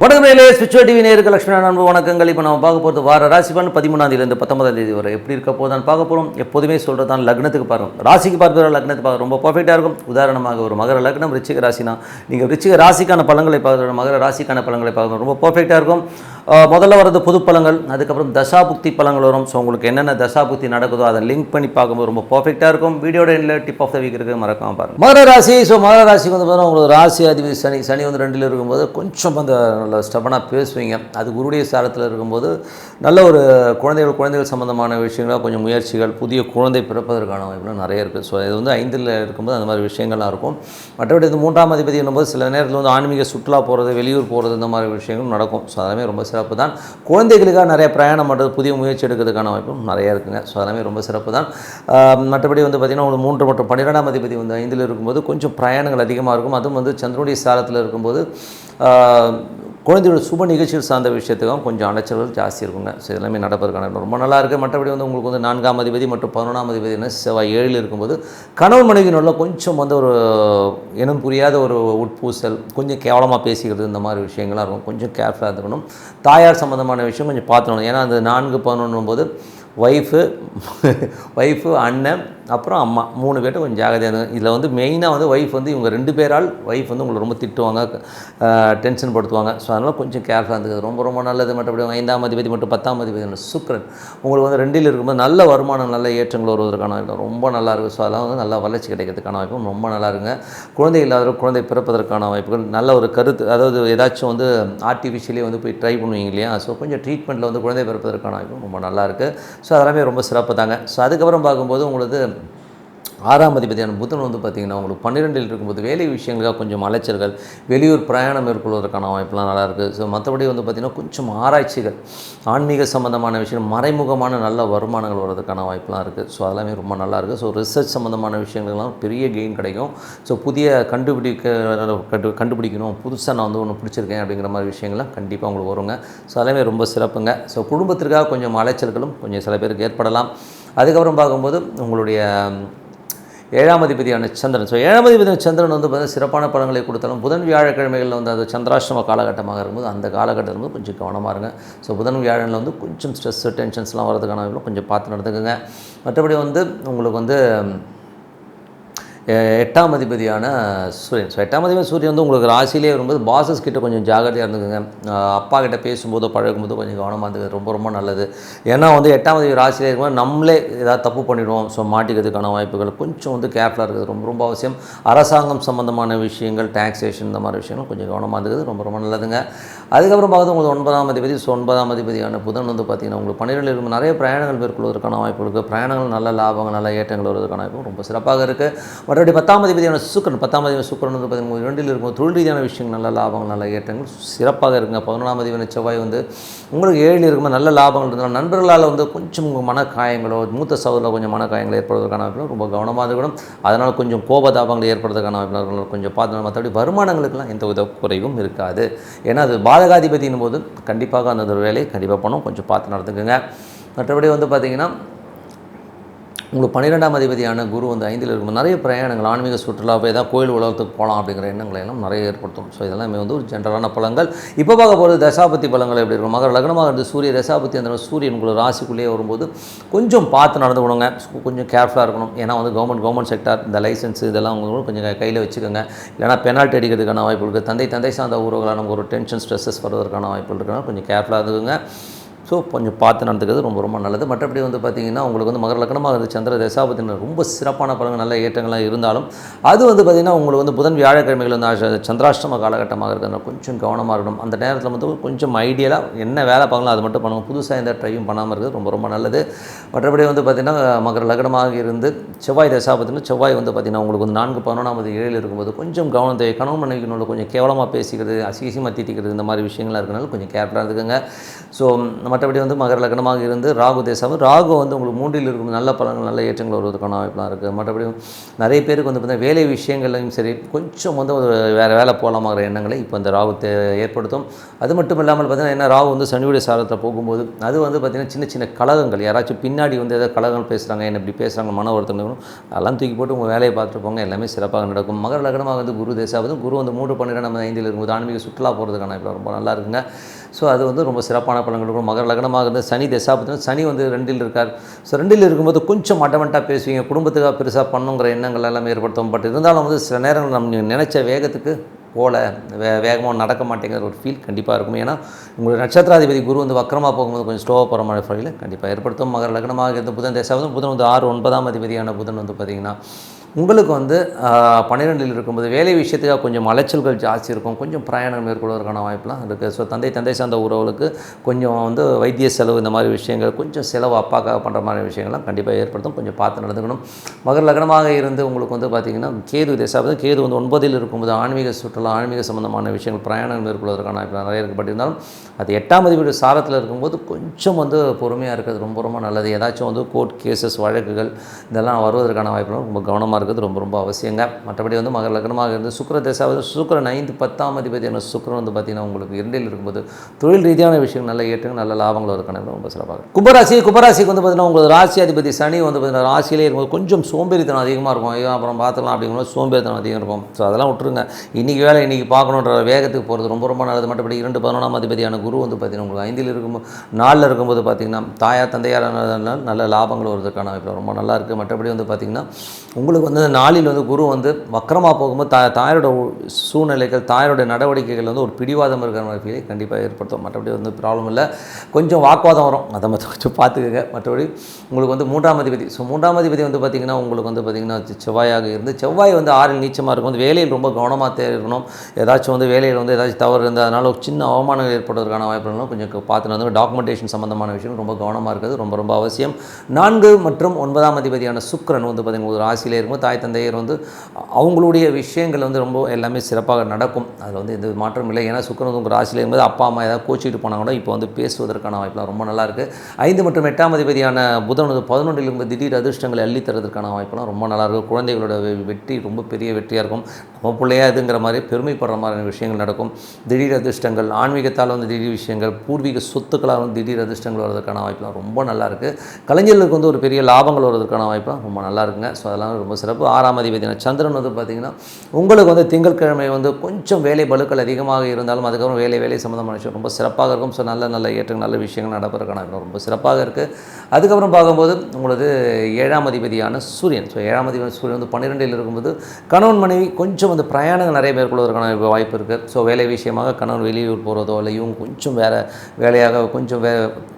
வடகுமையிலே மேலே டிவி நேருக்கு லட்சுமண அன்பு வணக்கங்கள். இப்போ நம்ம பார்க்க போகிறது வார ராசி பலன் பதிமூணாம் பத்தொன்பதாம் தேதி வரை. எப்படி இருக்க போதான் பார்க்க போகிறோம். எப்போதுமே சொல்கிறது தான் லக்னத்துக்கு பாருங்கள் ராசிக்கு பார்க்குற லக்னத்துக்கு பார்க்க ரொம்ப பர்ஃபெக்டாக இருக்கும். உதாரணமாக ஒரு மகர லக்னம் ரிச்சிக ராசினா நீங்கள் ரிச்சிக ராசிக்கான பழங்களை பார்க்குற மகர ராசிக்கான பழங்களை பார்க்கணும் ரொம்ப பர்ஃபெக்டாக இருக்கும். முதல்ல வரது புது பழங்கள் அதுக்கப்புறம் தசாபுக்தி பழங்கள் வரும். ஸோ உங்களுக்கு என்னென்ன தசாபுக்தி நடக்குதோ அதை லிங்க் பண்ணி பார்க்கும்போது ரொம்ப பர்ஃபெக்டாக இருக்கும். வீடியோட எண்டில் டிப் ஆஃப் த வீக் இருக்குது மறக்காம பாருங்கள் மகர ராசி ஸோ மகர ராசிக்கு வந்து பார்த்தீங்கன்னா உங்களுக்கு ராசி அதிபதி சனி சனி வந்து ரெண்டில் இருக்கும்போது கொஞ்சம் அந்த நல்ல ஸ்டபனாக பேசுவீங்க. அது குருடைய சாரத்தில் இருக்கும்போது நல்ல ஒரு குழந்தைகள் குழந்தைகள் சம்மந்தமான விஷயங்களாக கொஞ்சம் முயற்சிகள் புதிய குழந்தை பிறப்பதற்கான வாய்ப்புகள் நிறைய இருக்குது ஸோ இது வந்து ஐந்தில் இருக்கும்போது அந்த மாதிரி விஷயங்கள்லாம் இருக்கும். மற்றபடி இது மூன்றாம் அதிபதி என்னும்போது சில நேரத்தில் வந்து ஆன்மீக சுற்றுலா போகிறது வெளியூர் போகிறது இந்த மாதிரி விஷயங்களும் நடக்கும். ஸோ அதெல்லாமே ரொம்ப சிறப்பு. சிறப்பு தான். குழந்தைகளுக்காக நிறைய பிரயாணம் பண்ணுறது புதிய முயற்சி எடுக்கிறதுக்கான வாய்ப்பும் நிறையா இருக்குங்க. ஸோ அதெல்லாமே ரொம்ப சிறப்பு தான். மற்றபடி வந்து பார்த்திங்கன்னா உங்களுக்கு மூன்று மற்றும் பன்னிரெண்டாம் அதிபதி வந்து ஐந்தில் இருக்கும்போது கொஞ்சம் பிரயாணங்கள் அதிகமாக இருக்கும். அதுவும் வந்து சந்திரனுடைய சாரத்தில் இருக்கும்போது குழந்தையோட சுப நிகழ்ச்சிகள் சார்ந்த விஷயத்துக்கும் கொஞ்சம் அலைச்சல்கள் ஜாஸ்தி இருக்குங்க. ஸோ எல்லாமே நடப்பதற்கான ரொம்ப நல்லா இருக்குது மற்றபடி வந்து உங்களுக்கு வந்து நான்காம் அதிபதி மற்றும் பதினொன்றாம் அதிபதி என்ன? செவ்வாய் ஏழில் இருக்கும்போது கணவன் மனைவியினுள்ள கொஞ்சம் வந்து ஒரு இனம் புரியாத ஒரு உட்பூசல் கொஞ்சம் கேவலமாக பேசிக்கிறது இந்த மாதிரி விஷயங்கள்லாம் இருக்கும். கொஞ்சம் கேர்ஃபுல்லாக இருந்துக்கணும் தாயார் சம்மந்தமான விஷயம் கொஞ்சம் பார்த்துக்கணும். ஏன்னா அந்த நான்கு பதினொன்றும் போது ஒய்ஃபு ஒய்ஃபு அண்ணன் அப்புறம் அம்மா மூணு பேர்ட்ட கொஞ்சம் ஜாகிரதையாக இருந்தது இதில் வந்து மெயினாக வந்து ஒய்ஃப் வந்து இவங்க ரெண்டு பேரால் ஒய்ஃப் வந்து உங்களை ரொம்ப திட்டுவாங்க டென்ஷன் படுத்துவாங்க. ஸோ அதனால் கொஞ்சம் கேர்ஃபுல்லாக இருந்தது ரொம்ப ரொம்ப நல்லது மற்றபடி ஐந்தாம் அதிபதி மட்டும் பத்தாம் அதிபதி சுக்கரன் உங்களுக்கு வந்து ரெண்டில் இருக்கும்போது நல்ல வருமானம் நல்ல ஏற்றங்கள் வருவதற்கான வாய்ப்பு ரொம்ப நல்லா இருக்குது ஸோ அதெல்லாம் வந்து நல்லா வளர்ச்சி கிடைக்கிறதுக்கான வாய்ப்பும் ரொம்ப நல்லா இருக்குங்க. குழந்தை இல்லாத குழந்தை பிறப்பதற்கான வாய்ப்புகள் நல்ல ஒரு கருத்து அதாவது ஏதாச்சும் வந்து ஆர்டிஃபிஷியலே வந்து போய் ட்ரை பண்ணுவீங்க இல்லையா? ஸோ கொஞ்சம் ட்ரீட்மெண்ட்டில் வந்து குழந்தை பிறப்பதற்கான வாய்ப்பும் ரொம்ப நல்லாயிருக்கு ஸோ அதெல்லாமே ரொம்ப சிறப்பு தாங்க. ஸோ அதுக்கப்புறம் பார்க்கும்போது உங்களுக்கு ஆறாம் அதிபதியான புதன் வந்து பார்த்திங்கன்னா உங்களுக்கு பன்னிரெண்டில் இருக்கும்போது வேலை விஷயங்களுக்காக கொஞ்சம் அலைச்சல்கள் வெளியூர் பிரயாணம் மேற்கொள்வதற்கான வாய்ப்புலாம் நல்லாயிருக்கு ஸோ மற்றபடி வந்து பார்த்திங்கன்னா கொஞ்சம் ஆராய்ச்சிகள் ஆன்மீக சம்மந்தமான விஷயம் மறைமுகமான நல்ல வருமானங்கள் வர்றதுக்கான வாய்ப்புலாம் இருக்குது ஸோ அதெல்லாமே ரொம்ப நல்லாயிருக்கு ஸோ ரிசர்ச் சம்மந்தமான விஷயங்கள்லாம் பெரிய கெயின் கிடைக்கும். ஸோ புதிய கண்டுபிடிக்க கண்டு கண்டுபிடிக்கணும். புதுசாக நான் வந்து ஒன்று பிடிச்சிருக்கேன் அப்படிங்கிற மாதிரி விஷயங்கள்லாம் கண்டிப்பாக உங்களுக்கு வருங்க. ஸோ அதெல்லாமே ரொம்ப சிறப்புங்க. ஸோ குடும்பத்திற்காக கொஞ்சம் அலைச்சல்களும் கொஞ்சம் சில பேருக்கு ஏற்படலாம். அதுக்கப்புறம் பார்க்கும்போது உங்களுடைய ஏழாம் அதிபதியான சந்திரன். ஸோ ஏழாம் அதிபதியான சந்திரன் வந்து பார்த்தீங்கன்னா சிறப்பான பலன்களை கொடுத்தாலும் புதன் வியாழக்கிழமைகளில் வந்து அது சந்திராஷ்டம காலகட்டமாக இருக்கும்போது அந்த காலகட்டத்தில் வந்து கொஞ்சம் கவனமாக இருங்க. ஸோ புதன் வியாழனில் வந்து கொஞ்சம் ஸ்ட்ரெஸ்ஸு டென்ஷன்ஸ்லாம் வரதுக்கான கொஞ்சம் பார்த்து நடந்துக்குங்க. மற்றபடி வந்து உங்களுக்கு வந்து எட்டாம் அதிபதியான சூரியன். ஸோ எட்டாம் அதிபதி சூரியன் வந்து உங்களுக்கு ராசியிலே வரும்போது பாசஸ் கிட்ட கொஞ்சம் ஜாகிரதையாக இருந்துக்குங்க. அப்பா கிட்ட பேசும்போதோ பழகும்போதோ கொஞ்சம் கவனமாக இருந்துக்கு ரொம்ப ரொம்ப நல்லது. ஏன்னா வந்து எட்டாம் அதிபதி ராசியிலே இருக்கும்போது நம்மளே ஏதாவது தப்பு பண்ணிடுவோம். ஸோ மாட்டிக்கிறதுக்கான வாய்ப்புகள் கொஞ்சம் வந்து கேர்ஃபுல்லாக இருக்குது ரொம்ப ரொம்ப அவசியம். அரசாங்கம் சம்மந்தமான விஷயங்கள் டாக்ஸேஷன் இந்த மாதிரி விஷயங்கள் கொஞ்சம் கவனமாக இருக்குது ரொம்ப ரொம்ப நல்லதுங்க. அதுக்கப்புறம் பார்த்து உங்களுக்கு ஒன்பதாம் அதிபதி ஸோ ஒன்பதாம் அதிபதியான புதன் வந்து பார்த்திங்கன்னா உங்களுக்கு பன்னிரெண்டில் இருக்கும். நிறைய பிரயாணங்கள் மேற்கொள்வதற்கான வாய்ப்பு இருக்குது பிரயாணங்கள் நல்ல லாபங்கள் நல்ல ஏற்றங்கள் வருவதற்கான வாய்ப்பு ரொம்ப சிறப்பாக இருக்குது மறுபடியும் பத்தாம் அதிபதியான சுக்கரன் பத்தாம் அதிபதி சுக்கரன் வந்து பார்த்தீங்கன்னா ரெண்டில் இருக்கும். தொழில் ரீதியான விஷயங்கள் நல்ல லாபங்கள் நல்ல ஏற்றங்கள் சிறப்பாக இருக்குங்க. பதினொன்றாம் அதிபதியான செவ்வாய் வந்து உங்களுக்கு ஏழில் இருக்கும்போது நல்ல லாபங்கள் இருந்தாலும் நண்பர்களால் வந்து கொஞ்சம் உங்கள் மனக்காயங்களோ மூத்த சகோதரில் கொஞ்சம் மனக்காயங்கள் ஏற்படுவதற்கான வாய்ப்புகள் ரொம்ப கவனமாக இருக்கணும். அதனால் கொஞ்சம் கோபதாபங்கள் ஏற்படுறதுக்கான வாய்ப்புகள் கொஞ்சம் பார்த்து மற்றபடி வருமானங்களுக்கெல்லாம் எந்த வித குறைவும் இருக்காது. ஏன்னா அது பாதகாதிபதியின் போது கண்டிப்பாக அந்த ஒரு வேலையை கண்டிப்பாக பண்ணணும் கொஞ்சம் பார்த்து நடந்துக்குங்க. மற்றபடி வந்து பார்த்திங்கன்னா உங்களுக்கு பன்னிரெண்டாம் அதிபதியான குரு வந்து ஐந்தில் இருக்கும் நிறைய பிரயாணங்கள் ஆன்மீக சுற்றுலா போய் ஏதாவது கோயில் உலகத்துக்கு போகலாம் அப்படிங்கிற எண்ணங்களை எல்லாம் நிறைய ஏற்படுத்தும். ஸோ இதெல்லாமே வந்து ஒரு ஜென்ரலான பழங்கள் இப்போ பார்க்க போகிறது தசாபதி பழங்கள் எப்படி இருக்கும்? மகர லக்னமாக இருந்து சூரிய தசாபதி அந்த சூரியன் உங்களுக்கு ராசிக்குள்ளேயே வரும்போது கொஞ்சம் பார்த்து நடந்து விடுங்க கொஞ்சம் கேர்ஃபுல்லாக இருக்கணும். ஏன்னா வந்து கவர்மெண்ட் கவர்மெண்ட் செக்டார் இந்த லைசன்ஸ் இதெல்லாம் உங்களுக்கு கொஞ்சம் கையில் வச்சுக்கோங்க. இல்லைனா பெனால்ட்டி அடிக்கிறதுக்கான வாய்ப்பு இருக்குது தந்தை தந்தை சார்ந்த உறவுகளாக நமக்கு ஒரு டென்ஷன் ஸ்ட்ரெஸ்ஸஸ் வருவதற்கான வாய்ப்பு இருக்குன்னா கொஞ்சம் கேர்ஃபுல்லாக இருக்குங்க ஸோ கொஞ்சம் பார்த்து நடந்துக்கிறது ரொம்ப ரொம்ப நல்லது. மற்றபடி வந்து பார்த்திங்கன்னா உங்களுக்கு வந்து மகர லக்னமாக இருந்த சந்திர தசாபத்தினர் ரொம்ப சிறப்பான பலன்கள் நல்ல ஏற்றங்கள்லாம் இருந்தாலும் அது வந்து பார்த்திங்கன்னா உங்களுக்கு வந்து புதன் வியாழக்கிழமைகள் வந்து சந்திராஷ்டம காலகட்டமாக இருக்கிறதுனால கொஞ்சம் கவனமாக இருக்கணும். அந்த நேரத்தில் வந்து கொஞ்சம் ஐடியலாக என்ன வேலை பார்க்கலாம் அது மட்டும் பண்ணுங்க புதுசாக எந்த ட்ரையும் பண்ணாமல் இருக்கிறது ரொம்ப ரொம்ப நல்லது. மற்றபடி வந்து பார்த்திங்கன்னா மகர லக்னமாக இருந்து செவ்வாய் தசாபத்தினர் செவ்வாய் வந்து பார்த்திங்கன்னா உங்களுக்கு வந்து நான்கு பதினொன்றாவது ஏழில் இருக்கும்போது கொஞ்சம் கவனம் தேவை கணவன் மனைவிக்கு கொஞ்சம் கேவலமாக பேசிக்கிறது அசிகசியமாக தீட்டிக்கிறது இந்த மாதிரி விஷயங்கள்லாம் இருக்கனால கொஞ்சம் கேர்ஃபுல்லாக இருக்குங்க ஸோ மற்றபடி வந்து மகர லக்னமாக இருந்து ராகு தேசம் ராகு வந்து உங்களுக்கு மூன்றில் இருக்கும் நல்ல பலன்கள் நல்ல ஏற்றங்கள் வருவதற்கான வாய்ப்புலாம் இருக்குது மற்றபடி நிறைய பேருக்கு வந்து பார்த்திங்கன்னா வேலை விஷயங்கள்லையும் சரி கொஞ்சம் வந்து ஒரு வேறு வேலை போகலாமாங்கிற எண்ணங்களை இப்போ இந்த ராகு தே ஏற்படுத்தும். அது மட்டும் இல்லாமல் பார்த்தீங்கன்னா என்ன ராகு வந்து சனியுடைய சாரத்தில் போகும்போது அது வந்து பார்த்திங்கன்னா சின்ன சின்ன கழகங்கள் யாராச்சும் பின்னாடி வந்து ஏதாவது கழகங்கள் பேசுகிறாங்க என்ன இப்படி பேசுகிறாங்க மன ஒருத்தங்களும் அதெல்லாம் தூக்கி போட்டு உங்கள் வேலையை பார்த்துட்டு போங்க எல்லாமே சிறப்பாக நடக்கும். மகர லக்னமாக வந்து குரு தேசாவது குரு வந்து மூன்று பன்னிரெண்டு நம்ம ஐந்தில் இருக்கும்போது ஆன்மீக சுற்றுலா போகிறதுக்கான இப்போ ரொம்ப நல்லா இருக்குங்க. ஸோ அது வந்து ரொம்ப சிறப்பான பலன்கள் இருக்கும் மகர லக்னமாக இருந்து சனி தசாபத்தினா சனி வந்து ரெண்டில் இருக்கார். ஸோ ரெண்டில் இருக்கும்போது கொஞ்சம் மட்டமட்டாக பேசுவீங்க. குடும்பத்துக்காக பெருசாக பண்ணுங்கிற எண்ணங்கள் எல்லாமே ஏற்படுத்தும். பட் இருந்தாலும் வந்து சில நேரங்கள் நம்ம நினச்ச வேகத்துக்கு போல வே வேகமாக நடக்க மாட்டேங்கிற ஒரு ஃபீல் கண்டிப்பாக இருக்கும். ஏன்னா உங்களுடைய நட்சத்திராதிபதி குரு வந்து வக்கரமாக போகும்போது கொஞ்சம் ஸ்லோவாக போகிற மாதிரி ஃபீல் கண்டிப்பாக ஏற்படுத்தும். மகர லக்னமாக இருந்த புதன் தேசாவது புதன் வந்து ஆறு ஒன்பதாம் அதிபதியான புதன் வந்து பார்த்திங்கன்னா உங்களுக்கு வந்து பன்னிரெண்டில் இருக்கும்போது வேலை விஷயத்துக்காக கொஞ்சம் அலைச்சல்கள் ஜாஸ்தி இருக்கும். கொஞ்சம் பிரயாணம் மேற்கொள்வதற்கான வாய்ப்புலாம் இருக்குது ஸோ தந்தை தந்தை சார்ந்த உறவுகளுக்கு கொஞ்சம் வந்து வைத்திய செலவு இந்த மாதிரி விஷயங்கள் கொஞ்சம் செலவு அப்பாக்காக பண்ணுற மாதிரி விஷயங்கள்லாம் கண்டிப்பாக ஏற்படுத்தும். கொஞ்சம் பார்த்து நடந்துக்கணும். மகர லக்னமாக இருந்து உங்களுக்கு வந்து பார்த்திங்கன்னா கேது தேசாவது கேது வந்து ஒன்பதில் இருக்கும்போது ஆன்மீக சுற்றுலா ஆன்மீக சம்பந்தமான விஷயங்கள் பிரயாணம் மேற்கொள்வதற்கான வாய்ப்பு நிறைய இருக்கப்பட்டிருந்தாலும் அது எட்டாம் அதிபதி சாரத்தில் இருக்கும்போது கொஞ்சம் வந்து பொறுமையாக இருக்கிறது ரொம்ப ரொம்ப நல்லது. ஏதாச்சும் வந்து கோர்ட் கேசஸ் வழக்குகள் இதெல்லாம் வருவதற்கான வாய்ப்புலாம் ரொம்ப கவனமாக இருக்கிறது ரொம்ப ரொம்ப அவசியங்க. மற்றபடி வந்து மகர லக்னமாக இருந்து சுக்கர தசாவது சுக்கரன் ஐந்து பத்தாம் அதிபதியான சுக்கரன் வந்து பார்த்திங்கன்னா உங்களுக்கு இரண்டில் இருக்கும்போது தொழில் ரீதியான விஷயம் நல்ல ஏற்றுங்க நல்ல லாபங்கள் இருக்கணும் ரொம்ப சிறப்பாக கும்பராசி கும்பராசிக்கு வந்து பார்த்திங்கன்னா உங்களுக்கு ராசி அதிபதி சனி வந்து பார்த்திங்கன்னா ராசியிலே இருக்கும்போது கொஞ்சம் சோம்பேறித்தனம் அதிகமாக இருக்கும். ஐயோ அப்புறம் பார்த்துக்கலாம் அப்படிங்கும்போது சோம்பேறித்தனம் அதிகம் இருக்கும். ஸோ அதெல்லாம் விட்டுருங்க. இன்றைக்கி வேலை இன்றைக்கி பார்க்கணுன்ற வேகத்துக்கு போகிறது ரொம்ப ரொம்ப நல்லது. மற்றபடி இரண்டு பதினொன்றாம் அதிபதியான குரு வந்து பார்த்திங்கன்னா உங்களுக்கு ஐந்தில் இருக்கும்போது நாலில் இருக்கும்போது பார்த்திங்கன்னா தாயார் தந்தையார் நல்ல லாபங்கள் வருவதற்கான வாய்ப்பு ரொம்ப நல்லா இருக்குது மற்றபடி வந்து பார்த்திங்கன்னா உங்களுக்கு வந்து நாளில் வந்து குரு வந்து வக்கரமாக போகும்போது தா தாயோட சூழ்நிலைகள் தாயோட நடவடிக்கைகள் வந்து ஒரு பிடிவாதம் இருக்கிற மாதிரி ஃபீலை கண்டிப்பாக ஏற்படுத்தும். மற்றபடி வந்து ப்ராப்ளம் இல்லை. கொஞ்சம் வாக்குவாதம் வரும். அதை மட்டும் கொஞ்சம் பார்த்துக்கங்க. மற்றபடி உங்களுக்கு வந்து மூன்றாம் அதிபதி. ஸோ மூன்றாம் அதிபதி வந்து பார்த்திங்கன்னா உங்களுக்கு வந்து பார்த்திங்கன்னா செவ்வாயாக இருந்து செவ்வாய் வந்து ஆறில் நீச்சமாக இருக்கும். வந்து வேலையில் ரொம்ப கவனமாக தேர்க்கணும் ஏதாச்சும் வந்து வேலையில் வந்து ஏதாச்சும் தவறு இருந்தால் அதனால் ஒரு சின்ன அவமானங்கள் ஏற்படுவதற்கான வாய்ப்புகளும் கொஞ்சம் பார்த்து வந்து டாக்குமெண்டேஷன் சம்மந்தமான விஷயம் ரொம்ப கவனமாக இருக்கிறது ரொம்ப ரொம்ப அவசியம். நான்கு மற்றும் ஒன்பதாம் அதிபதியான சுக்கிரன் வந்து பார்த்திங்கன்னா ஒரு ராசியிலே தாய் தந்தையர் வந்து அவங்களுடைய விஷயங்கள் வந்து ரொம்ப எல்லாமே சிறப்பாக நடக்கும். அதில் வந்து எந்த மாற்றம் இல்லை. ஏன்னா சுக்கரன் உங்கள் ராசியில் இருக்கும்போது அப்பா அம்மா ஏதாவது கோச்சிக்கிட்டு போனால் கூட இப்போ வந்து பேசுவதற்கான வாய்ப்புலாம் ரொம்ப நல்லாயிருக்கு ஐந்து மற்றும் எட்டாம் அதிபதியான புதன் வந்து பதினொன்றில் இருந்து திடீர் அதிர்ஷ்டங்களை அள்ளி தரதுக்கான வாய்ப்புலாம் ரொம்ப நல்லாயிருக்கும் குழந்தைகளோட வெற்றி ரொம்ப பெரிய வெற்றியாக இருக்கும். நம்ம பிள்ளையா இதுங்கிற மாதிரி பெருமைப்படுற மாதிரியான விஷயங்கள் நடக்கும். திடீர் அதிர்ஷ்டங்கள் ஆன்மீகத்தால் வந்து திடீர் விஷயங்கள் பூர்வீக சொத்துக்களாக வந்து திடீர் அதிர்ஷ்டங்கள் வர்றதுக்கான வாய்ப்புலாம் ரொம்ப நல்லாயிருக்கு கலைஞர்களுக்கு வந்து ஒரு பெரிய லாபங்கள் வர்றதுக்கான வாய்ப்புலாம் ரொம்ப நல்லா இருக்குங்க. ஸோ அதெல்லாம் ரொம்ப சிறப்பு ஆறாம் அதிபதியான சந்திரன் வந்து பார்த்திங்கன்னா உங்களுக்கு வந்து திங்கட்கிழமை வந்து கொஞ்சம் வேலை பலுக்கள் அதிகமாக இருந்தாலும் அதுக்கப்புறம் வேலை வேலை சம்மந்தமான விஷயம் ரொம்ப சிறப்பாக இருக்கும். ஸோ நல்ல நல்ல ஏற்றங்கள் நல்ல விஷயங்கள் நடப்பதற்கான ரொம்ப சிறப்பாக இருக்குது அதுக்கப்புறம் பார்க்கும்போது உங்களுக்கு ஏழாம் அதிபதியான சூரியன். ஸோ ஏழாம் அதிபதி சூரியன் வந்து பன்னிரெண்டில் இருக்கும்போது கணவன் மனைவி கொஞ்சம் வந்து பிரயாணங்கள் நிறைய மேற்கொள்வதற்கான வாய்ப்பு இருக்குது ஸோ வேலை விஷயமாக கணவன் வெளியூர் போகிறதோ இல்லை இவங்க கொஞ்சம் வேறு வேலையாக கொஞ்சம் வே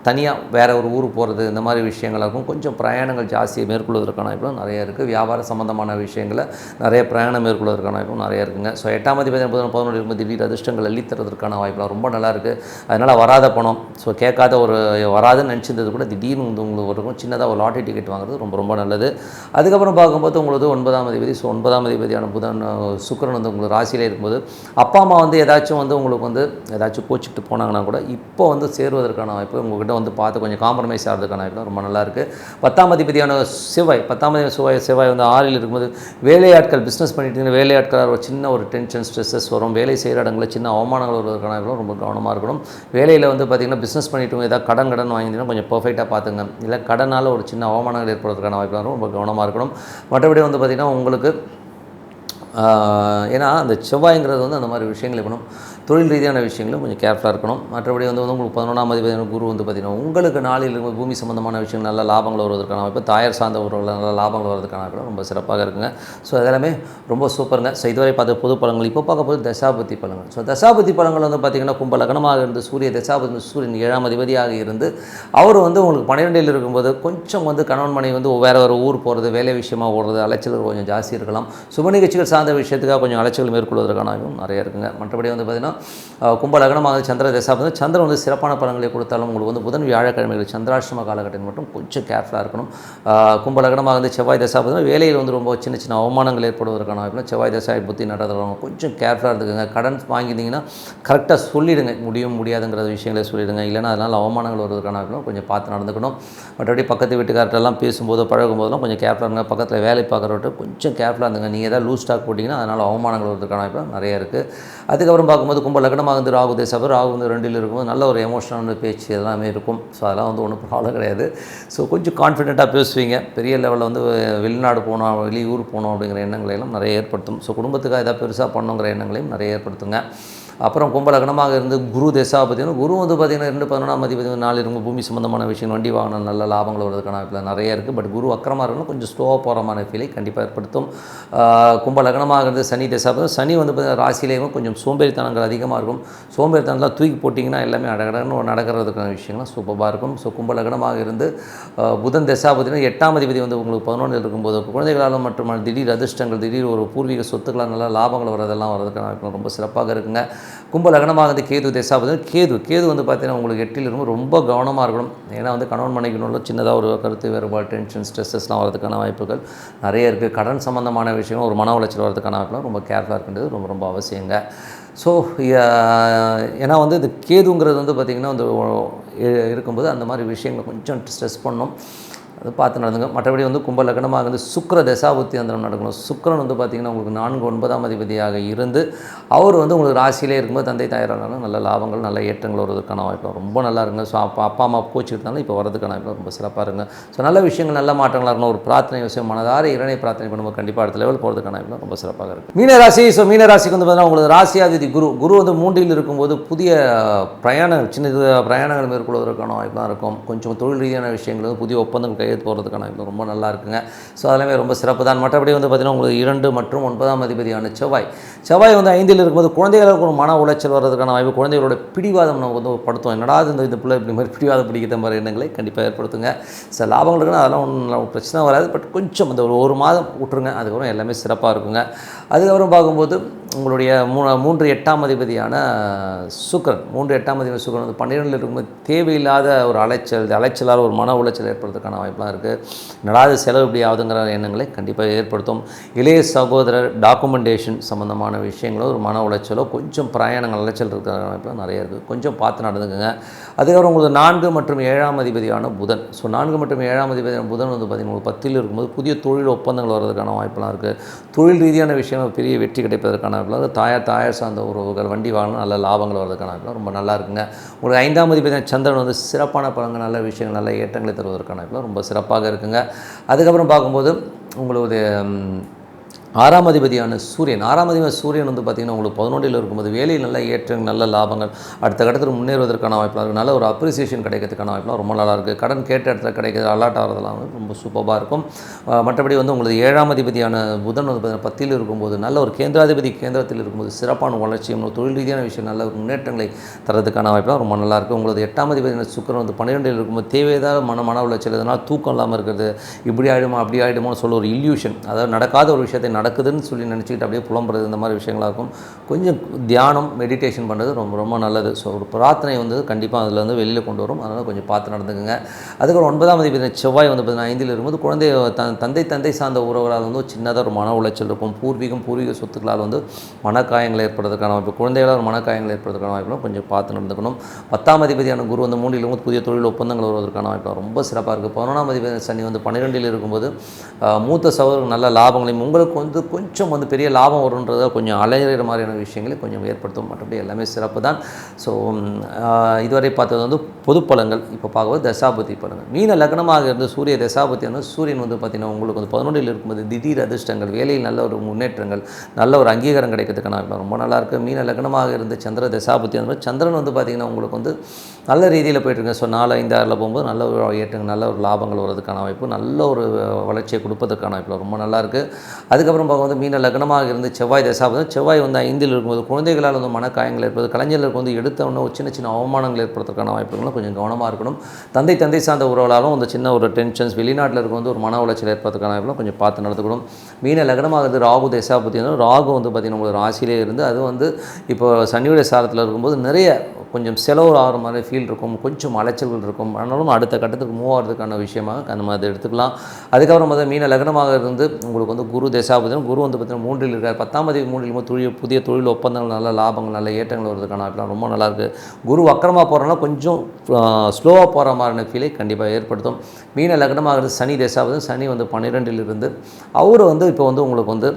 தனியாக வேறு ஒரு ஊர் போகிறது இந்த மாதிரி விஷயங்களாக இருக்கும். கொஞ்சம் பிரயாணங்கள் ஜாஸ்தியை மேற்கொள்வதற்கான வாய்ப்பும் நிறைய இருக்குது வியாபார சம்மந்தமான விஷயங்களை நிறைய பிரயாணம் மேற்கொள்வதற்கான வாய்ப்பும் நிறைய இருக்குங்க. ஸோ எட்டாம் அதிபதி பதினொன்று பதினொன்று இருக்கும்போது திடீர் அதிர்ஷ்டங்கள் அள்ளித்தரதுக்கான வாய்ப்புலாம் ரொம்ப நல்லா இருக்குது அதனால் வராத பணம். ஸோ கேட்காத ஒரு வராதுன்னு நினச்சிருந்தது கூட திடீர்னு வந்து உங்களுக்கு இருக்கும் சின்னதாக ஒரு லாட்டரி டிக்கெட் வாங்குறது ரொம்ப ரொம்ப நல்லது. அதுக்கப்புறம் பார்க்கும்போது உங்களுக்கு ஒன்பதாம் அதிபதி ஸோ ஒன்பதாம் அதிபதியான புதன் சுக்கரன் சுக்கிரன் வந்து உங்களுக்கு ராசியிலே இருக்கும்போது அப்பா அம்மா வந்து ஏதாச்சும் வந்து உங்களுக்கு வந்து ஏதாச்சும் கோச்சிட்டு போனாங்கன்னா கூட இப்போ வந்து சேருவதற்கான வாய்ப்பு உங்கள்கிட்ட வந்து பார்த்து கொஞ்சம் காம்ப்ரமைஸ் ஆகிறதுக்கான வாய்ப்பு ரொம்ப நல்லாயிருக்கு பத்தாம் அதிபதியான செவ்வாய் பத்தாம் அதிபதி செவ்வாய் செவ்வாய் வந்து ஆறில் இருக்கும்போது வேலையாட்கள் பிஸ்னஸ் பண்ணிட்டு வேலையாட்களாக ஒரு சின்ன ஒரு டென்ஷன் ஸ்ட்ரெஸ்ஸஸ் வரும். வேலை செய்கிற இடங்களில் சின்ன அவமானங்கள் வருவதற்கான ரொம்ப கவனமாக இருக்கணும். வேலையில் வந்து பார்த்திங்கன்னா பிஸ்னஸ் பண்ணிட்டு ஏதாவது கடன் கடன் வாங்கினா கொஞ்சம் பர்ஃபெக்டாக பார்த்துங்க. இல்லை கடனால் ஒரு சின்ன அவமானங்கள் ஏற்படுறதுக்கான வாய்ப்பு ரொம்ப கவனமாக இருக்கணும். மற்றபடி வந்து பார்த்திங்கன்னா உங்களுக்கு ஆஹ் ஏன்னா அந்த செவ்வாய்ங்கிறது வந்து அந்த மாதிரி விஷயங்களை பண்ணணும் தொழில் ரீதியான விஷயங்களும் கொஞ்சம் கேர்ஃபுல்லாக இருக்கணும். மற்றபடி வந்து வந்து உங்களுக்கு பதினொன்றாம் அதிபதியான குரு வந்து பார்த்திங்கன்னா உங்களுக்கு நாளில் இருக்கும் பூமி சம்மந்தமான விஷயங்கள் நல்ல லாபங்கள் வருவதற்கான வாய்ப்பு தாயார் சார்ந்த உறவுகள் நல்ல லாபங்கள் வருவதற்கான கூட ரொம்ப சிறப்பாக இருக்குங்க. ஸோ அதெல்லாமே ரொம்ப சூப்பருங்க ஸோ இதுவரை பார்த்த பொது பழங்கள் இப்போ பார்க்க போது தசாபதி பழங்கள் ஸோ தசாபதி பழங்கள் வந்து பார்த்திங்கன்னா கும்ப லக்னமாக இருந்து சூரிய தசாபதி சூரியன் ஏழாம் அதிபதியாக இருந்து அவர் வந்து உங்களுக்கு பன்னிரெண்டில் இருக்கும்போது கொஞ்சம் வந்து கணவன் மனைவி வந்து வேறு ஒரு ஊர் போகிறது வேலை விஷயமா ஓடுறது அலைச்சல்கள் கொஞ்சம் ஜாஸ்தி இருக்கலாம். சுப நிகழ்ச்சிகள் சார்ந்த விஷயத்துக்காக கொஞ்சம் அலைச்சல் மேற்கொள்வதற்கான நிறைய இருக்குங்க. மற்றபடி வந்து பார்த்திங்கன்னா கும்ப லக்னமாக சந்திர தசாபதி. சந்திரன் வந்து சிறப்பான பலன்களை கொடுத்தாலும் உங்களுக்கு வந்து புதன் வியாழக்கிழமைகள் சந்திராஷ்டம காலகட்டம் மட்டும் கொஞ்சம் கேர்ஃபுல்லாக இருக்கணும். அஹ், கும்ப லக்னமாக வந்து செவ்வாய் தசாபதி. வேலையில் வந்து ரொம்ப சின்ன சின்ன அவமானங்கள் ஏற்படுவதற்கான வாய்ப்பு செவ்வாய் தசாய் புத்தி நடத்துகிறவங்க கொஞ்சம் கேர்ஃபுல்லாக இருந்துக்கோங்க. கடன் வாங்கியிருந்தீங்கன்னா கரெக்டாக சொல்லிடுங்க. முடியும் முடியாதுங்கிற விஷயங்களை சொல்லிடுங்க. இல்லைனா அதனால் அவமானங்கள் வருவதற்கான வாய்ப்பு கொஞ்சம் பார்த்து நடந்துக்கணும். மற்றபடி பக்கத்து வீட்டுக்கார்ட்டெல்லாம் பேசும்போது பழகும்போதெல்லாம் கொஞ்சம் கேர்ஃபுல்லாக இருங்க. பக்கத்தில் வேலை பார்க்குறவர்கிட்ட கொஞ்சம் கேர்ஃபுல்லாக இருந்துங்க. நீங்கள் ஏதாவது லூஸ் ஸ்டாக் போட்டிங்கன்னா அதனால் அவமானங்கள் வருவதற்கான வாய்ப்பு நிறைய இருக்குது அதுக்கப்புறம் பார்க்கும்போது கும்ப லக்னமாக இருந்து ராகு தேசம் ராகு வந்து ரெண்டில் இருக்கும்போது நல்ல ஒரு எமோஷனல் பேச்சு எல்லாமே இருக்கும். ஸோ அதெல்லாம் வந்து ஒன்றும் ப்ராப்ளம் கிடையாது. ஸோ கொஞ்சம் கான்ஃபிடென்ட்டாக பேசுவீங்க. பெரிய லெவலில் வந்து வெளிநாடு போகணும் வெளியூர் போகணும் அப்படிங்கிற எண்ணங்களையும் நிறைய ஏற்படுத்தும். ஸோ குடும்பத்துக்காக எதாவது பெருசாக பண்ணுங்கிற எண்ணங்களையும் நிறைய ஏற்படுத்துங்க. அப்புறம் கும்பலகனமாக இருந்து குரு தசா பார்த்திங்கன்னா குரு வந்து பார்த்திங்கன்னா ரெண்டு பதினொன்றாம் அதிபதி நாலு இருக்கும் பூமி சம்மந்தமான விஷயம் வண்டி வாகனம் நல்ல லாபங்கள் வருவதற்கான வாய்ப்புகள் நிறைய இருக்குது பட் குரு அக்கிரமாக இருக்கணும் கொஞ்சம் ஸ்லோவாக போகிற மாதிரி ஃபீலை கண்டிப்பாக ஏற்படுத்தும். ஆஹ் இருந்து சனி தசா சனி வந்து பார்த்தீங்கன்னா ராசியிலேயும் கொஞ்சம் சோம்பேறித்தனங்கள் அதிகமாக இருக்கும். சோம்பேறித்தனம்லாம் தூக்கி போட்டிங்கன்னா எல்லாமே அடகடன்னு நடக்கிறதுக்கான விஷயங்கள்லாம் சூப்பராக இருக்கும். ஸோ கும்பலகனமாக இருந்து புதன் தசா பார்த்திங்கன்னா எட்டாம் அதிபதி வந்து உங்களுக்கு பதினொன்றில் இருக்கும்போது குழந்தைகளாலும் மற்றும் திடீர் அதிர்ஷ்டங்கள் திடீர் ஒரு பூர்வீக சொத்துக்களால் நல்ல லாபங்கள் வரதெல்லாம் வரதுக்கான ரொம்ப சிறப்பாக இருக்குங்க. கும்ப லக்னமாக வந்து கேது தசா கேது கேது வந்து பார்த்தீங்கன்னா உங்களுக்கு எட்டில் இருக்கும். ரொம்ப கவனமாக இருக்கணும். ஏன்னா வந்து கணவன் மனைவிக்குள்ள சின்னதாக ஒரு கருத்து வேறுபாடு டென்ஷன் ஸ்ட்ரெஸ்ஸஸ்லாம் வரதுக்கான வாய்ப்புகள் நிறைய இருக்குது கடன் சம்மந்தமான விஷயம் ஒரு மன உளைச்சல் வரதுக்கான வாய்ப்புலாம் ரொம்ப கேர்ஃபுல்லாக இருக்கின்றது ரொம்ப ரொம்ப அவசியங்க. ஸோ ஏன்னா வந்து இது கேதுங்கிறது வந்து பார்த்திங்கன்னா வந்து இருக்கும்போது அந்த மாதிரி விஷயங்களை கொஞ்சம் ஸ்ட்ரெஸ் பண்ணணும். அது பார்த்து நடந்துங்க. மற்றபடி வந்து கும்ப லக்னமாக வந்து சுக்கிர தசாபுத்தி அந்தரம் நடக்கணும். சுக்கரன் வந்து பார்த்திங்கன்னா உங்களுக்கு நான்கு ஒன்பதாம் அதிபதியாக இருந்து அவர் வந்து உங்களுக்கு ராசியிலே இருக்கும்போது தந்தை தாயாராலும் நல்ல லாபங்கள் நல்ல ஏற்றங்கள் வருவதற்கான வாய்ப்பு ரொம்ப நல்லா இருங்க. ஸோ அப்பா அப்பா அம்மா கோச்சிக்கிட்டாலும் இப்போ வரதுக்கான வாய்ப்பு ரொம்ப சிறப்பாக இருங்க. ஸோ நல்ல விஷயங்கள் நல்ல மாற்றங்களாக இருக்கணும். ஒரு பிரார்த்தனை விஷயம் மனதார இறைனை பிரார்த்தனை பண்ணும்போது கண்டிப்பாக அடுத்த லெவல் போகிறதுக்கான வாய்ப்பு ரொம்ப சிறப்பாக இருக்குது மீனராசி ஸோ மீனராசிக்கு வந்து பார்த்தீங்கன்னா உங்களுக்கு ராசியாதிபதி குரு குரு வந்து மூன்றில் இருக்கும்போது புதிய பிரயாணங்கள் சின்ன பிரயாணங்கள் மேற்கொள்வதற்கான வாய்ப்புலாம் இருக்கும். கொஞ்சம் தொழில் ரீதியான விஷயங்கள் வந்து புதிய ஒப்பந்தங்கள் கையெழுத்து போகிறதுக்கான வாய்ப்பு ரொம்ப நல்லா இருக்குங்க. ஸோ அதெல்லாமே ரொம்ப சிறப்பு தான் மற்றபடி வந்து பார்த்திங்கன்னா உங்களுக்கு இரண்டு மற்றும் ஒன்பதாம் அதிபதியான செவ்வாய். செவ்வாய் வந்து ஐந்தில் இருக்கும்போது குழந்தைகளுக்கு ஒரு மன உளைச்சல் வர்றதுக்கான வாய்ப்பு குழந்தைகளோட பிடிவாதம் நம்ம வந்து படுத்தும் என்னடா இந்த இந்த பிள்ளை இப்படி மாதிரி பிடிவாதம் பிடிக்கிற மாதிரி எண்ணங்களை கண்டிப்பாக ஏற்படுத்துங்க. சில லாபங்கள் இருக்குன்னா அதெல்லாம் ஒன்றும் பிரச்சனை வராது. பட் கொஞ்சம் அந்த ஒரு ஒரு மாதம் விட்டுருங்க அதுக்கப்புறம் எல்லாமே சிறப்பாக இருக்குங்க. அதுக்கப்புறம் பார்க்கும்போது உங்களுடைய மூ மூன்று எட்டாம் அதிபதியான சுக்கரன் மூன்று எட்டாம் அதிபதி சுக்கரன் வந்து பன்னிரெண்டில் இருக்கும்போது தேவையில்லாத ஒரு அலைச்சல் அலைச்சலால் ஒரு மன உளைச்சல் ஏற்படுறதுக்கான வாய்ப்பெலாம் இருக்குது நடாத செலவு இப்படி ஆகுதுங்கிற எண்ணங்களை கண்டிப்பாக ஏற்படுத்தும். இளைய சகோதரர் டாக்குமெண்டேஷன் சம்மந்தமான விஷயங்களோ ஒரு மன உளைச்சலோ கொஞ்சம் பிரயாணங்கள் அலைச்சல் இருக்கிற வாய்ப்புலாம் நிறைய இருக்குது. கொஞ்சம் பார்த்து நடந்துக்குங்க. அதுக்கப்புறம் உங்களுக்கு நான்கு மற்றும் ஏழாம் அதிபதியான புதன். ஸோ நான்கு மற்றும் ஏழாம் அதிபதியான புதன் வந்து பார்த்திங்கன்னா உங்களுக்கு பத்தில் இருக்கும்போது புதிய தொழில் ஒப்பந்தங்கள் வர்றதுக்கான வாய்ப்புலாம் இருக்குது. தொழில் ரீதியான விஷயம் பெரிய வெற்றி கிடைப்பதற்கான வாய்ப்புலாம் இருக்குது. தாயார் தாயார் சார்ந்த உறவுகள் வண்டி வாங்கணும் நல்ல லாபங்கள் வர்றதுக்கான வாய்ப்புலாம் ரொம்ப நல்லா இருக்குங்க. உங்களுக்கு ஐந்தாம் அதிபதியான சந்திரன் வந்து சிறப்பான பலங்கள் நல்ல விஷயங்கள் நல்ல ஏற்றங்களை தருவதற்கான வாய்ப்புலாம் ரொம்ப சிறப்பாக இருக்குங்க. அதுக்கப்புறம் பார்க்கும்போது உங்களுடைய ஆறாம் அதிபதியான சூரியன். ஆறாம் அதிபதி சூரியன் வந்து பார்த்திங்கன்னா உங்களுக்கு பதினொன்றில் இருக்கும்போது வேலையில் நல்ல ஏற்றங்கள் நல்ல லாபங்கள் அடுத்த கட்டத்தில் முன்னேறுவதற்கான வாய்ப்பெலாம் இருக்குது நல்ல ஒரு அப்ரிசியேஷன் கிடைக்கிறதுக்கான வாய்ப்பெலாம் ரொம்ப நல்லா இருக்குது கடன் கேட்ட இடத்துல கிடைக்கிறது அலாட் ஆகிறதுலாம் வந்து ரொம்ப சூப்பராக இருக்கும். மற்றபடி வந்து உங்களுக்கு ஏழாம் அதிபதியான புதன் வந்து பார்த்தீங்கன்னா பத்தியில் இருக்கும்போது நல்ல ஒரு கேந்திராதிபதி கேந்திரத்தில் இருக்கும்போது சிறப்பான வளர்ச்சியும் தொழில் ரீதியான விஷயம் நல்ல ஒரு முன்னேற்றங்களை தரதுக்கான வாய்ப்பெலாம் ரொம்ப நல்லா இருக்குது உங்களது எட்டாம் அதிபதியான சுக்கரன் வந்து பன்னிரெண்டில் இருக்கும்போது தேவையான மன மன உளைச்சல் இதனால் தூக்கம் இல்லாமல் இருக்கிறது இப்படி ஆகிடுமா அப்படி ஆகிடுமோன்னு சொல்ல ஒரு இல்யூஷன் அதாவது நடக்காத ஒரு விஷயத்தை நடக்குதுன்னு சொல்லி நினச்சிக்கிட்டு அப்படியே புலம்புறது இந்த மாதிரி விஷயங்களாக இருக்கும். கொஞ்சம் தியானம் மெடிடேஷன் பண்ணுறது ரொம்ப ரொம்ப நல்லது. ஸோ ஒரு பிரார்த்தனை வந்து கண்டிப்பாக அதில் வந்து வெளியில் கொண்டு வரும். அதனால் கொஞ்சம் பார்த்து நடந்துக்குங்க. அதுக்கப்புறம் ஒன்பதாம் தேதி செவ்வாய் வந்து பார்த்தீங்கன்னா ஐந்தில் இருக்கும்போது குழந்தை த- தந்தை தந்தை சார்ந்த உறவுகளால் வந்து சின்னதாக ஒரு மன உளைச்சல் இருக்கும். பூர்வீகம் பூர்வீக சொத்துக்களால் வந்து மனக்காயங்கள் ஏற்படுறதுக்கான வாய்ப்பு குழந்தைகளால் ஒரு மனக்காயங்கள் ஏற்படுறதுக்கான வாய்ப்புலாம் கொஞ்சம் பார்த்து நடந்துக்கணும். பத்தாம் அதிபதியான குரு வந்து மூன்றில் வந்து புதிய தொழில் ஒப்பந்தங்கள் வருவதற்கான வாய்ப்பு ரொம்ப சிறப்பாக இருக்குது பதினொன்றாம் அதிபதி சனி வந்து பன்னிரெண்டில் இருக்கும்போது மூத்த சகோதரர்கள் நல்ல லாபங்களையும் உங்களுக்கு வந்து கொஞ்சம் வந்து பெரிய லாபம் வரும்ன்றத கொஞ்சம் அலையிற மாதிரியான விஷயங்களை கொஞ்சம் ஏற்படுத்தும். மற்றபடி எல்லாமே சிறப்பு தான். ஸோ இதுவரை பார்த்தது வந்து பொது பலங்கள் இப்போ பார்க்கும்போது தசாபதி பலங்கள் மீன லக்னமாக இருந்த சூரிய தசாபதி வந்து சூரியன் வந்து பார்த்திங்கன்னா உங்களுக்கு வந்து பதினொன்றில் இருக்கும்போது திடீர் அதிர்ஷ்டங்கள் வேலையில் நல்ல ஒரு முன்னேற்றங்கள் நல்ல ஒரு அங்கீகாரம் கிடைக்கிறதுக்கான ரொம்ப நல்லாயிருக்கு மீன லக்னமாக இருந்த சந்திர தசாபதி வந்து சந்திரன் வந்து பார்த்திங்கன்னா உங்களுக்கு வந்து நல்ல ரீதியில் போயிட்டுருங்க ஸோ நாலு ஐந்து ஆறில் போகும்போது நல்ல ஒரு ஏற்றங்கள் நல்ல ஒரு லாபங்கள் வர்றதுக்கான வாய்ப்பு நல்ல ஒரு வளர்ச்சியை கொடுப்பதற்கான வாய்ப்பு ரொம்ப நல்லாயிருக்கு அதுக்கப்புறம் பார்க்கும்போது மீன லக்னமாக இருந்து செவ்வாய் தசாபதம் செவ்வாய் வந்து ஐந்தில் இருக்கும்போது குழந்தைகளால் வந்து மனக்காயங்கள் ஏற்படுது. கலைஞர்களுக்கு வந்து எடுத்த உடனே ஒரு சின்ன சின்ன அவமானங்கள் ஏற்படுறதுக்கான வாய்ப்புகளும் கொஞ்சம் கவனமாக இருக்கணும். தந்தை தந்தை சார்ந்த உறவுகளாலும் அந்த சின்ன ஒரு டென்ஷன்ஸ் வெளிநாட்டில் இருக்க வந்து ஒரு மன உளைச்சல் ஏற்படுறதுக்கான வாய்ப்புகளும் கொஞ்சம் பார்த்து நடந்துக்கணும். மீன லக்னமாக இருந்து ராகு தசா பார்த்தீங்கன்னா ராகு வந்து பார்த்திங்கன்னா உங்களுக்கு ராசியிலே இருந்து அது வந்து இப்போ சனியுடைய சாரத்தில் இருக்கும்போது நிறைய கொஞ்சம் செலவு ஆகிற மாதிரி ஃபீல் இருக்கும் கொஞ்சம் அலைச்சல்கள் இருக்கும். ஆனாலும் அடுத்த கட்டத்துக்கு மூவ் ஆகிறதுக்கான விஷயமாக அந்த மாதிரி எடுத்துக்கலாம். அதுக்கப்புறம் பார்த்தா மீன லக்னமாக இருந்து உங்களுக்கு வந்து குரு தசாபதினம் குரு வந்து பார்த்திங்கன்னா மூன்றில் இருக்கார். பத்தாம் தேதி மூன்றில் தொழில் புதிய தொழில் ஒப்பந்தங்கள் நல்ல லாபங்கள் நல்ல ஏற்றங்கள் வருதுக்கான வாய்ப்புலாம் ரொம்ப நல்லாயிருக்கு குரு வக்கரமாக போகிறனால கொஞ்சம் ஸ்லோவாக போகிற மாதிரியான ஃபீலை கண்டிப்பாக ஏற்படுத்தும். மீன லக்னமாக இருந்து சனி தசாபதம் சனி வந்து பன்னிரெண்டில் இருந்து அவர் வந்து இப்போ வந்து உங்களுக்கு வந்து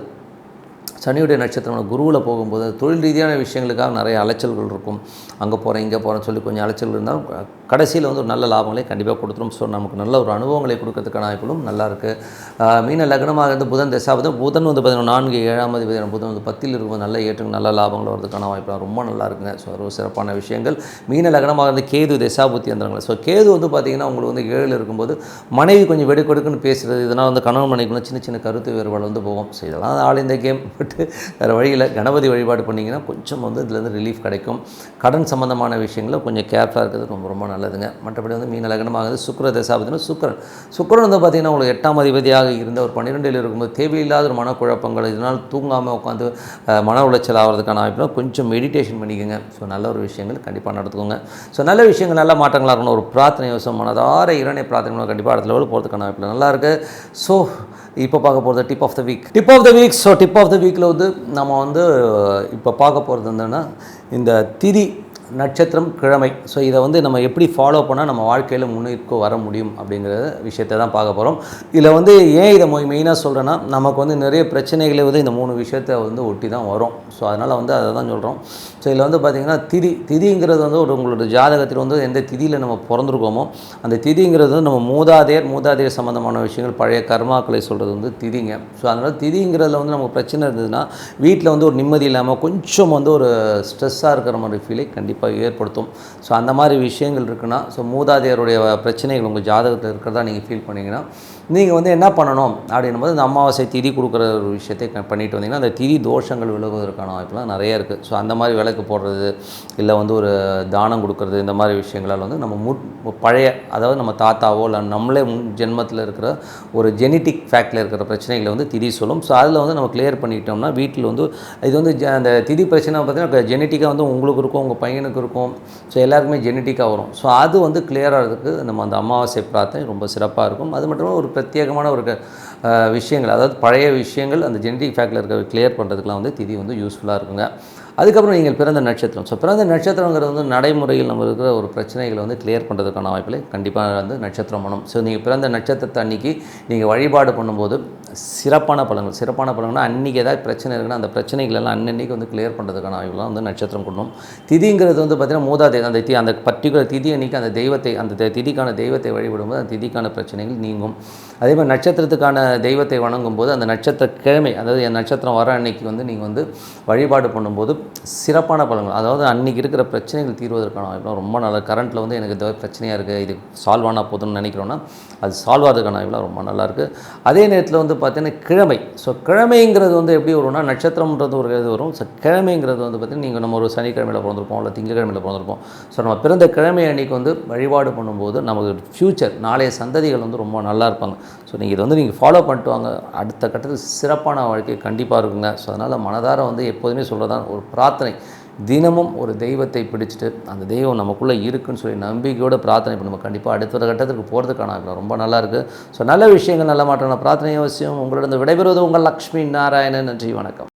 சனியுடைய நட்சத்திரம் குருவில் போகும்போது தொழில் ரீதியான விஷயங்களுக்காக நிறைய அலைச்சல்கள் இருக்கும். அங்கே போகிறேன் இங்கே போகிறேன்னு சொல்லி கொஞ்சம் அலைச்சல் இருந்தாலும் கடைசியில் வந்து ஒரு நல்ல லாபங்களே கண்டிப்பாக கொடுத்துரும். ஸோ நமக்கு நல்ல ஒரு அனுபவங்களை கொடுக்கறதுக்கான வாய்ப்புகளும் நல்லா இருக்குது மீன லக்னமாக இருந்து புதன் தசாபதம் புதன் வந்து பார்த்திங்கன்னா நான்கு ஏழாம் தேதி புதன் வந்து பத்தில் இருக்கும்போது நல்ல ஏற்று நல்ல லாபங்கள் வரதுக்கான வாய்ப்புலாம் ரொம்ப நல்லா இருக்குங்க. ஸோ ஒரு சிறப்பான விஷயங்கள். மீன லக்னமாக இருந்து கேது தசாபுத்தி அந்தரங்கள் ஸோ கேது வந்து பார்த்திங்கன்னா உங்களுக்கு வந்து ஏழில் இருக்கும்போது மனைவி கொஞ்சம் வெடி கொடுக்குன்னு பேசுகிறது இதனால் வந்து கணவன் மனைவிக்குள்ள சின்ன சின்ன கருத்து வேறுபாடு வந்து போகும். ஸோ இதெல்லாம் ஆள் இந்த கேம். பட்டு வேறு வழியில் கணபதி வழிபாடு பண்ணிங்கன்னா கொஞ்சம் வந்து இதுலேருந்து ரிலீஃப் கிடைக்கும். கடன் சம்மந்தமான விஷயங்களில் கொஞ்சம் கேர்ஃபுல்லாக இருக்கிறது ரொம்ப ரொம்ப நல்லதுங்க. மற்றபடி வந்து மீன லக்னமாகுது. சுக்கர தசாபதினா சுக்கரன். சுக்கரன் வந்து பார்த்திங்கன்னா உங்களுக்கு எட்டாம் அதிபதியாக இருந்த ஒரு பன்னிரெண்டில் இருக்கும்போது தேவையில்லாத ஒரு மனக்குழப்பங்கள் இதனால் தூங்காமல் உட்காந்து மன உளைச்சல் ஆகிறதுக்கான வாய்ப்புனா கொஞ்சம் மெடிடேஷன் பண்ணிக்கோங்க. ஸோ நல்ல ஒரு விஷயங்கள் கண்டிப்பாக நடத்துக்கோங்க ஸோ நல்ல விஷயங்கள் நல்ல மாற்றங்களாக இருக்கணும். ஒரு பிரார்த்தனை யோசம் மனதார இரணை பிரார்த்தனை கண்டிப்பாக அடுத்த லெவலில் போகிறதுக்கான வாய்ப்பு நல்லா இருக்குது ஸோ இப்போ பார்க்க போகிறது tip of the week tip of the week so tip of the வீக்கில் வந்து நம்ம வந்து இப்போ பார்க்க போகிறது என்னென்னா இந்த திதி நட்சத்திரம் கிழமை. ஸோ இதை வந்து நம்ம எப்படி ஃபாலோ பண்ணால் நம்ம வாழ்க்கையில் முன்னுக்கு வர முடியும் அப்படிங்கிற விஷயத்தை தான் பார்க்க போகிறோம் இதில் வந்து ஏன் இதை மெயினாக சொல்கிறேன்னா நமக்கு வந்து நிறைய பிரச்சனைகளை வந்து இந்த மூணு விஷயத்தை வந்து ஒட்டி தான் வரும். ஸோ அதனால் வந்து அதை தான் சொல்கிறோம் ஸோ இதில் வந்து பார்த்திங்கன்னா திதி திதிங்கிறது வந்து ஒரு உங்களோட ஜாதகத்தில் வந்து எந்த திதியில் நம்ம பிறந்திருக்கோமோ அந்த திதிங்கிறது வந்து நம்ம மூதாதையர் மூதாதையர் சம்மந்தமான விஷயங்கள் பழைய கர்மாக்களை சொல்கிறது வந்து திதிங்க. ஸோ அதனால் திதிங்கிறதுல வந்து நமக்கு பிரச்சனை இருந்ததுன்னா வீட்டில் வந்து ஒரு நிம்மதி இல்லாமல் கொஞ்சம் வந்து ஒரு ஸ்ட்ரெஸ்ஸாக இருக்கிற மாதிரி ஃபீலை கண்டிப்பாக ஏற்படுத்தும். ஸோ அந்த மாதிரி விஷயங்கள் இருக்குன்னா ஸோ மூதாதையருடைய பிரச்சனைகள் உங்கள் ஜாதகத்தில் இருக்கிறதா நீங்கள் ஃபீல் பண்ணிங்கன்னா நீங்கள் வந்து என்ன பண்ணணும் அப்படின்னும்போது இந்த அமாவாசை திதி கொடுக்குற ஒரு விஷயத்தை பண்ணிட்டு வந்தீங்கன்னா அந்த திதி தோஷங்கள் விலகுவதற்கான வாய்ப்புலாம் நிறைய இருக்குது ஸோ அந்த மாதிரி விளக்கு போடுறது இல்லை வந்து ஒரு தானம் கொடுக்கறது இந்த மாதிரி விஷயங்களால் வந்து நம்ம மு பழைய அதாவது நம்ம தாத்தாவோ இல்லை நம்மளே முன் ஜென்மத்தில் இருக்கிற ஒரு ஜெனட்டிக் ஃபேக்டில் இருக்கிற பிரச்சனைகளை வந்து திதி சொல்லும். ஸோ அதில் வந்து நம்ம கிளியர் பண்ணிட்டோம்னா வீட்டில் வந்து இது வந்து அந்த திதி பிரச்சனை பார்த்தீங்கன்னா ஜெனட்டிக்காக வந்து உங்களுக்கு இருக்கும் உங்கள் பையனுக்கு இருக்கும். ஸோ எல்லாருக்குமே ஜெனட்டிக்காக வரும். ஸோ அது வந்து கிளியராகிறதுக்கு நம்ம அந்த அமாவாசை பிரார்த்தனை ரொம்ப சிறப்பாக இருக்கும். அது மட்டும் ஒரு பிரத்யேகமான ஒரு விஷயங்கள். அதாவது பழைய விஷயங்கள் அந்த ஜெனடிக் ஃபேக்டில் இருக்க கிளியர் பண்ணுறதுக்குலாம் வந்து திதி வந்து யூஸ்ஃபுல்லாக இருக்குங்க. அதுக்கப்புறம் நீங்கள் பிறந்த நட்சத்திரம். ஸோ பிறந்த நட்சத்திரங்கிறது வந்து நடைமுறையில் நம்ம இருக்கிற ஒரு பிரச்சனைகளை வந்து கிளியர் பண்ணுறதுக்கான வாய்ப்பில் கண்டிப்பாக வந்து நட்சத்திரம் பண்ணும் ஸோ நீங்கள் பிறந்த நட்சத்திரத்தை அன்றைக்கி நீங்கள் வழிபாடு பண்ணும்போது சிறப்பான பலன்கள். சிறப்பான பலன்கள்னா அன்றைக்கி ஏதாவது பிரச்சனை இருக்குன்னா அந்த பிரச்சனைகள் எல்லாம் அன்னன்னைக்கு வந்து கிளியர் பண்ணுறதுக்கான ஆய்வுலாம் வந்து நட்சத்திரம் கொண்டும். திதிங்கிறது வந்து பார்த்திங்கன்னா மூதாதை அந்த தி அந்த பர்டிகுலர் திதி அன்றைக்கி அந்த தெய்வத்தை அந்த திதிக்கான தெய்வத்தை வழிபடும்போது அந்த திதிக்கான பிரச்சனைகள் நீங்கும். அதே மாதிரி நட்சத்திரத்துக்கான தெய்வத்தை வணங்கும் போது அந்த நட்சத்திர கிழமை அதாவது என் நட்சத்திரம் வர அன்னைக்கு வந்து நீங்கள் வந்து வழிபாடு பண்ணும்போது சிறப்பான பலன்கள். அதாவது அன்றைக்கி இருக்கிற பிரச்சனைகள் தீர்வதற்கான ஆய்வுலாம் ரொம்ப நல்ல கரண்ட்டில் வந்து எனக்கு இந்த பிரச்சனையாக இருக்குது இது சால்வ் ஆனால் போதும்னு நினைக்கிறோன்னா அது சால்வ் ஆகிறதுக்கான வாய்ப்புலாம் ரொம்ப நல்லாயிருக்கு அதே நேரத்தில் வந்து பார்த்தீங்கன்னா கிழமை. ஸோ கிழமைங்கிறது வந்து எப்படி வரும்னா நட்சத்திரம்ன்றது ஒரு இது வரும். ஸோ கிழமைங்கிறது வந்து பார்த்திங்கன்னா நீங்கள் நம்ம ஒரு சனிக்கிழமையில் பிறந்திருப்போம் இல்லை திங்கக்கிழமையில் பிறந்திருப்போம். ஸோ நம்ம பிறந்த கிழமை அன்றைக்கி வந்து வழிபாடு பண்ணும்போது நமக்கு ஃப்யூச்சர் நாளைய சந்ததிகள் வந்து ரொம்ப நல்லா இருப்பாங்க. ஸோ நீங்கள் இதை வந்து நீங்கள் ஃபாலோ பண்ணிட்டு வாங்க. அடுத்த கட்டத்தில் சிறப்பான வாழ்க்கை கண்டிப்பாக இருக்குங்க. ஸோ அதனால் மனதார வந்து எப்போதுமே சொல்கிறதான் ஒரு பிரார்த்தனை. தினமும் ஒரு தெய்வத்தை பிடிச்சிட்டு அந்த தெய்வம் நமக்குள்ளே இருக்குன்னு சொல்லி நம்பிக்கையோட பிரார்த்தனை பண்ணுவோம். கண்டிப்பாக அடுத்த கட்டத்துக்கு போகிறதுக்கான ரொம்ப நல்லாயிருக்கு ஸோ நல்ல விஷயங்கள் நல்ல மாற்றம் பிரார்த்தனை அவசியம். உங்களிடம் விடைபெறுவது உங்கள் லக்ஷ்மி நாராயணன். நன்றி வணக்கம்.